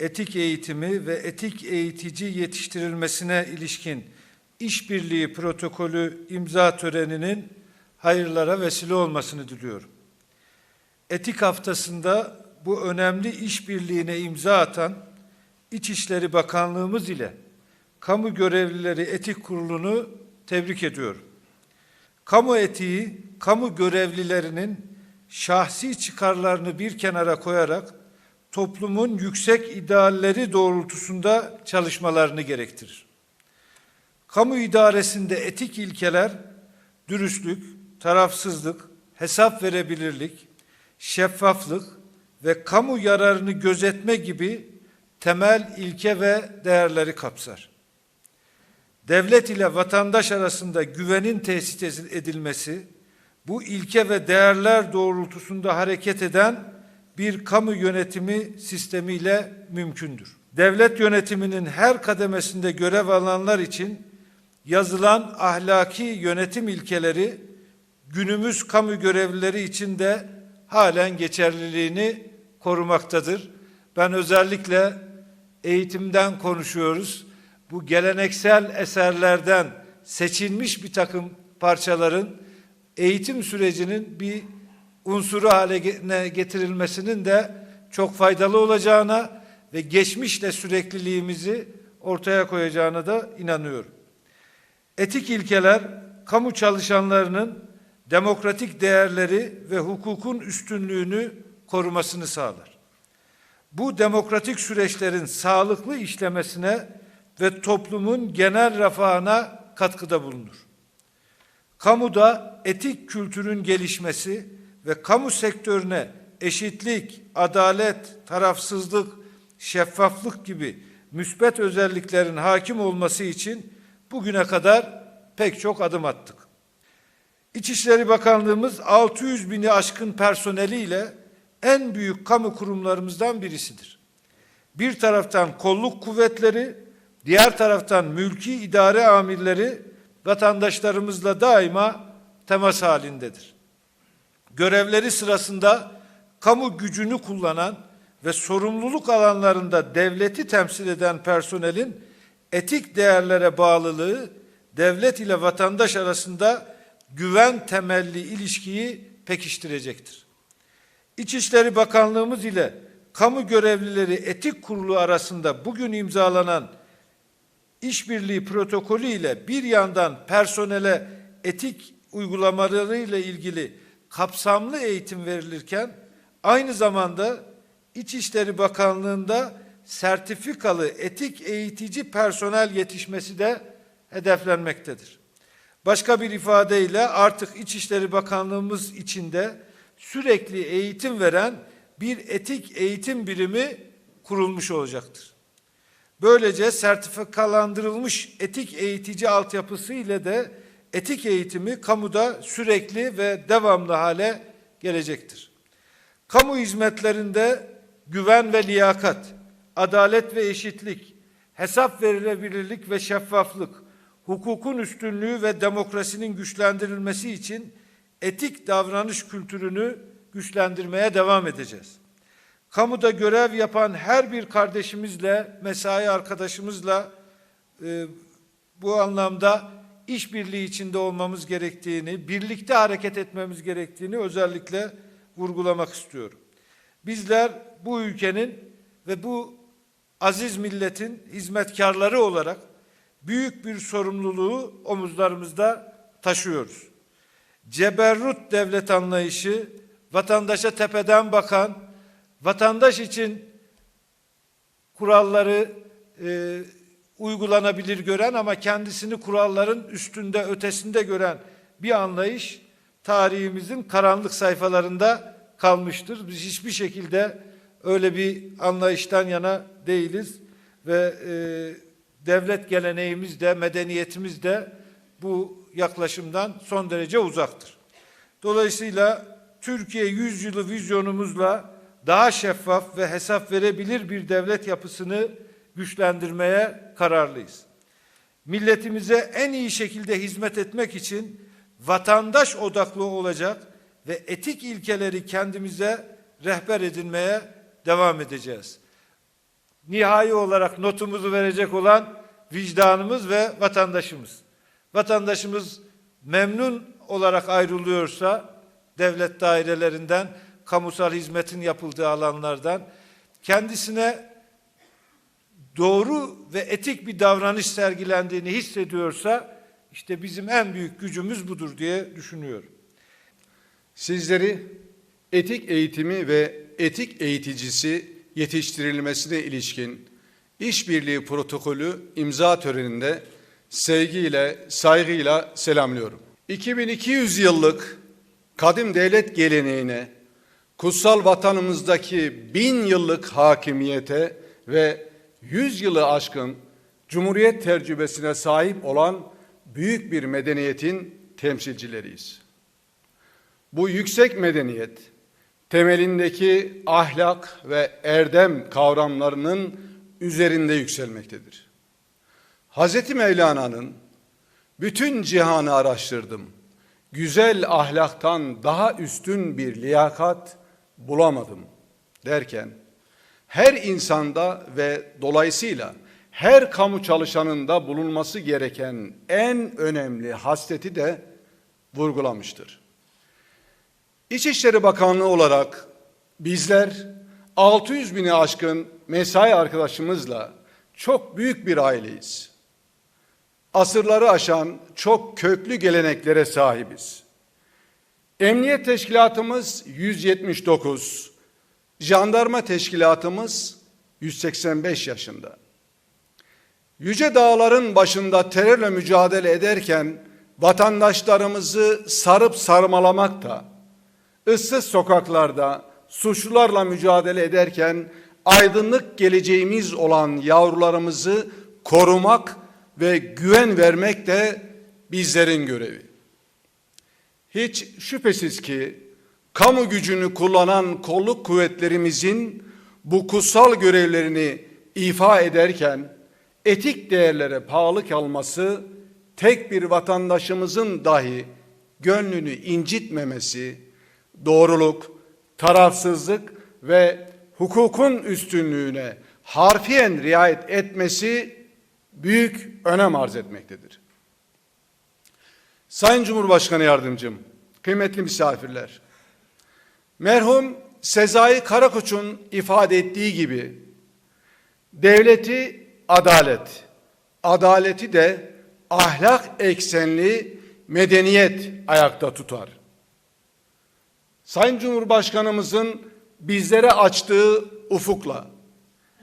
etik eğitimi ve etik eğitici yetiştirilmesine ilişkin işbirliği protokolü imza töreninin hayırlara vesile olmasını diliyorum. Etik haftasında bu önemli işbirliğine imza atan İçişleri Bakanlığımız ile Kamu Görevlileri Etik Kurulu'nu tebrik ediyorum. Kamu etiği, kamu görevlilerinin şahsi çıkarlarını bir kenara koyarak toplumun yüksek idealleri doğrultusunda çalışmalarını gerektirir. Kamu idaresinde etik ilkeler dürüstlük, tarafsızlık, hesap verebilirlik, şeffaflık ve kamu yararını gözetme gibi temel ilke ve değerleri kapsar. Devlet ile vatandaş arasında güvenin tesis edilmesi, bu ilke ve değerler doğrultusunda hareket eden bir kamu yönetimi sistemiyle mümkündür. Devlet yönetiminin her kademesinde görev alanlar için yazılan ahlaki yönetim ilkeleri günümüz kamu görevlileri için de halen geçerliliğini korumaktadır. Ben özellikle eğitimden konuşuyoruz. Bu geleneksel eserlerden seçilmiş bir takım parçaların eğitim sürecinin bir unsuru haline getirilmesinin de çok faydalı olacağına ve geçmişle sürekliliğimizi ortaya koyacağına da inanıyorum. Etik ilkeler kamu çalışanlarının demokratik değerleri ve hukukun üstünlüğünü korumasını sağlar. Bu demokratik süreçlerin sağlıklı işlemesine ve toplumun genel refahına katkıda bulunur. Kamuda etik kültürün gelişmesi ve kamu sektörüne eşitlik, adalet, tarafsızlık, şeffaflık gibi müsbet özelliklerin hakim olması için bugüne kadar pek çok adım attık. İçişleri Bakanlığımız 600 bini aşkın personeliyle en büyük kamu kurumlarımızdan birisidir. Bir taraftan kolluk kuvvetleri, diğer taraftan mülki idare amirleri vatandaşlarımızla daima temas halindedir. Görevleri sırasında kamu gücünü kullanan ve sorumluluk alanlarında devleti temsil eden personelin etik değerlere bağlılığı devlet ile vatandaş arasında güven temelli ilişkiyi pekiştirecektir. İçişleri Bakanlığımız ile Kamu Görevlileri Etik Kurulu arasında bugün imzalanan işbirliği protokolü ile bir yandan personele etik uygulamaları ile ilgili kapsamlı eğitim verilirken aynı zamanda İçişleri Bakanlığı'nda sertifikalı etik eğitici personel yetişmesi de hedeflenmektedir. Başka bir ifadeyle artık İçişleri Bakanlığımız içinde sürekli eğitim veren bir etik eğitim birimi kurulmuş olacaktır. Böylece sertifikalandırılmış etik eğitici altyapısı ile de etik eğitimi kamuda sürekli ve devamlı hale gelecektir. Kamu hizmetlerinde güven ve liyakat, adalet ve eşitlik, hesap verilebilirlik ve şeffaflık, hukukun üstünlüğü ve demokrasinin güçlendirilmesi için etik davranış kültürünü güçlendirmeye devam edeceğiz. Kamuda görev yapan her bir kardeşimizle, mesai arkadaşımızla e, bu anlamda işbirliği içinde olmamız gerektiğini, birlikte hareket etmemiz gerektiğini özellikle vurgulamak istiyorum. Bizler bu ülkenin ve bu aziz milletin hizmetkarları olarak büyük bir sorumluluğu omuzlarımızda taşıyoruz. Ceberrut devlet anlayışı, vatandaşa tepeden bakan, vatandaş için kuralları e, uygulanabilir gören ama kendisini kuralların üstünde, ötesinde gören bir anlayış tarihimizin karanlık sayfalarında kalmıştır. Biz hiçbir şekilde öyle bir anlayıştan yana değiliz ve e, devlet geleneğimiz de medeniyetimiz de bu yaklaşımdan son derece uzaktır. Dolayısıyla Türkiye yüzyılı vizyonumuzla daha şeffaf ve hesap verebilir bir devlet yapısını güçlendirmeye kararlıyız. Milletimize en iyi şekilde hizmet etmek için vatandaş odaklı olacak ve etik ilkeleri kendimize rehber edinmeye devam edeceğiz. nihai olarak notumuzu verecek olan vicdanımız ve vatandaşımız. Vatandaşımız memnun olarak ayrılıyorsa devlet dairelerinden, kamusal hizmetin yapıldığı alanlardan kendisine doğru ve etik bir davranış sergilendiğini hissediyorsa işte bizim en büyük gücümüz budur diye düşünüyorum. Sizleri etik eğitimi ve etik eğiticisi yetiştirilmesine ilişkin işbirliği protokolü imza töreninde sevgiyle, saygıyla selamlıyorum. 2200 yıllık kadim devlet geleneğine, kutsal vatanımızdaki bin yıllık hakimiyete ve yüz yılı aşkın Cumhuriyet tecrübesine sahip olan büyük bir medeniyetin temsilcileriyiz. Bu yüksek medeniyet temelindeki ahlak ve erdem kavramlarının üzerinde yükselmektedir. Hazreti Mevlana'nın bütün cihanı araştırdım. Güzel ahlaktan daha üstün bir liyakat bulamadım derken her insanda ve dolayısıyla her kamu çalışanında bulunması gereken en önemli hasleti de vurgulamıştır. İçişleri Bakanlığı olarak bizler 600 bini aşkın mesai arkadaşımızla çok büyük bir aileyiz. Asırları aşan çok köklü geleneklere sahibiz. Emniyet teşkilatımız 179, jandarma teşkilatımız 185 yaşında. Yüce dağların başında terörle mücadele ederken vatandaşlarımızı sarıp sarmalamakta, ıssız sokaklarda suçlularla mücadele ederken aydınlık geleceğimiz olan yavrularımızı korumak ve güven vermek de bizlerin görevi. Hiç şüphesiz ki kamu gücünü kullanan kolluk kuvvetlerimizin bu kutsal görevlerini ifa ederken etik değerlere pahalı kalması tek bir vatandaşımızın dahi gönlünü incitmemesi, doğruluk, tarafsızlık ve hukukun üstünlüğüne harfiyen riayet etmesi büyük önem arz etmektedir. Sayın Cumhurbaşkanı Yardımcım, kıymetli misafirler, merhum Sezai Karakoç'un ifade ettiği gibi devleti adalet, adaleti de ahlak eksenli medeniyet ayakta tutar. Sayın Cumhurbaşkanımızın bizlere açtığı ufukla,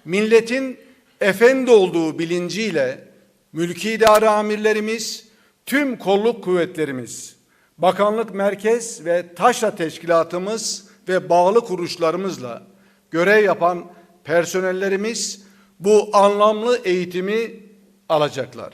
milletin efendi olduğu bilinciyle mülki idare amirlerimiz, tüm kolluk kuvvetlerimiz, bakanlık merkez ve taşra teşkilatımız ve bağlı kuruluşlarımızla görev yapan personellerimiz bu anlamlı eğitimi alacaklar.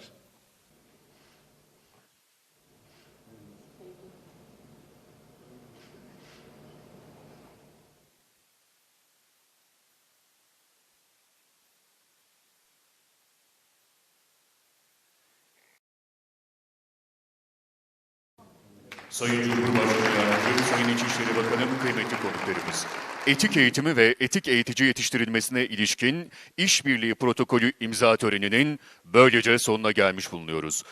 Sayın Cumhurbaşkanı Yardımcım, Sayın İçişleri Bakanım, kıymetli konuklarımız. Etik eğitimi ve etik eğitici yetiştirilmesine ilişkin işbirliği protokolü imza töreninin böylece sonuna gelmiş bulunuyoruz.